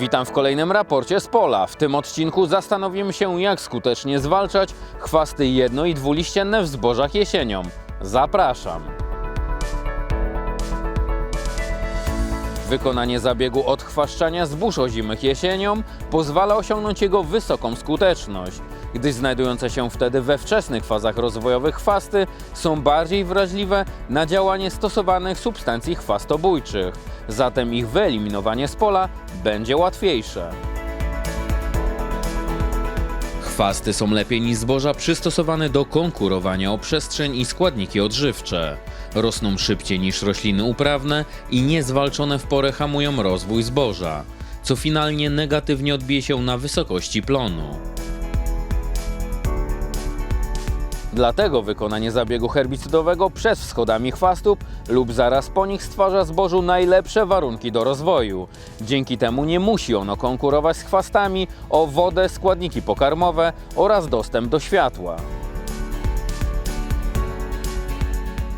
Witam w kolejnym raporcie z pola. W tym odcinku zastanowimy się, jak skutecznie zwalczać chwasty jedno- i dwuliścienne w zbożach jesienią. Zapraszam. Wykonanie zabiegu odchwaszczania zbóż ozimych jesienią pozwala osiągnąć jego wysoką skuteczność, gdyż znajdujące się wtedy we wczesnych fazach rozwojowych chwasty są bardziej wrażliwe na działanie stosowanych substancji chwastobójczych, zatem ich wyeliminowanie z pola będzie łatwiejsze. Chwasty są lepiej niż zboża przystosowane do konkurowania o przestrzeń i składniki odżywcze. Rosną szybciej niż rośliny uprawne i niezwalczone w porę hamują rozwój zboża, co finalnie negatywnie odbije się na wysokości plonu. Dlatego wykonanie zabiegu herbicydowego przed wschodami chwastów lub zaraz po nich stwarza zbożu najlepsze warunki do rozwoju. Dzięki temu nie musi ono konkurować z chwastami o wodę, składniki pokarmowe oraz dostęp do światła.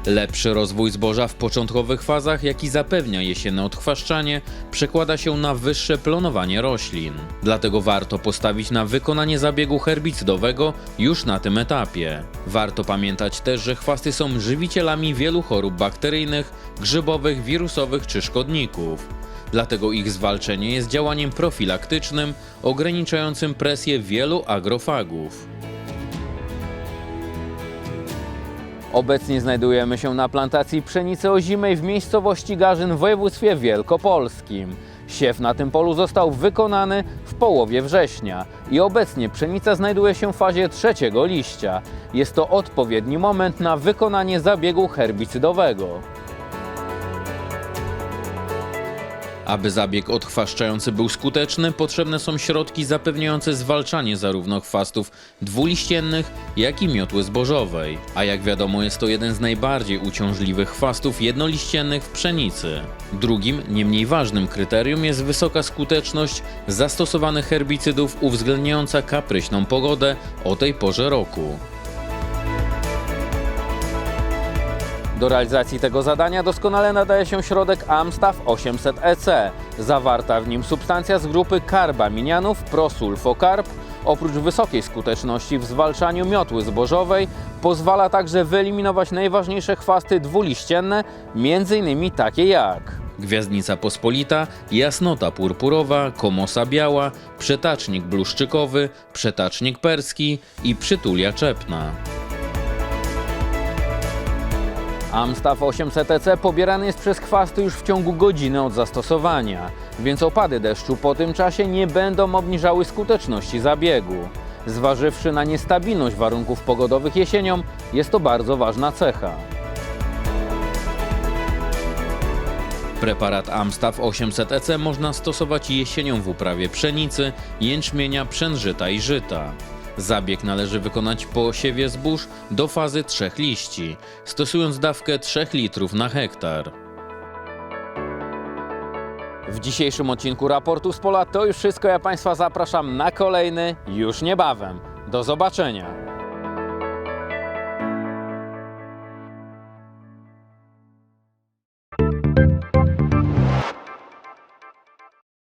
Lepszy rozwój zboża w początkowych fazach, jaki zapewnia jesienne odchwaszczanie, przekłada się na wyższe plonowanie roślin. Dlatego warto postawić na wykonanie zabiegu herbicydowego już na tym etapie. Warto pamiętać też, że chwasty są żywicielami wielu chorób bakteryjnych, grzybowych, wirusowych czy szkodników. Dlatego ich zwalczenie jest działaniem profilaktycznym, ograniczającym presję wielu agrofagów. Obecnie znajdujemy się na plantacji pszenicy ozimej w miejscowości Garzyn w województwie wielkopolskim. Siew na tym polu został wykonany w połowie września i obecnie pszenica znajduje się w fazie trzeciego liścia. Jest to odpowiedni moment na wykonanie zabiegu herbicydowego. Aby zabieg odchwaszczający był skuteczny, potrzebne są środki zapewniające zwalczanie zarówno chwastów dwuliściennych, jak i miotły zbożowej. A jak wiadomo, jest to jeden z najbardziej uciążliwych chwastów jednoliściennych w pszenicy. Drugim, nie mniej ważnym kryterium jest wysoka skuteczność zastosowanych herbicydów uwzględniająca kapryśną pogodę o tej porze roku. Do realizacji tego zadania doskonale nadaje się środek Amstaff 800 EC. Zawarta w nim substancja z grupy karbaminianów prosulfokarb oprócz wysokiej skuteczności w zwalczaniu miotły zbożowej pozwala także wyeliminować najważniejsze chwasty dwuliścienne, m.in. takie jak Gwiazdnica pospolita, jasnota purpurowa, komosa biała, przetacznik bluszczykowy, przetacznik perski i przytulia czepna. Amstaff 800 EC pobierany jest przez chwasty już w ciągu godziny od zastosowania, więc opady deszczu po tym czasie nie będą obniżały skuteczności zabiegu. Zważywszy na niestabilność warunków pogodowych jesienią, jest to bardzo ważna cecha. Preparat Amstaff 800 EC można stosować jesienią w uprawie pszenicy, jęczmienia, przężyta i żyta. Zabieg należy wykonać po siewie zbóż do fazy trzech liści, stosując dawkę 3 litrów na hektar. W dzisiejszym odcinku raportu z pola to już wszystko. Ja Państwa zapraszam na kolejny już niebawem. Do zobaczenia.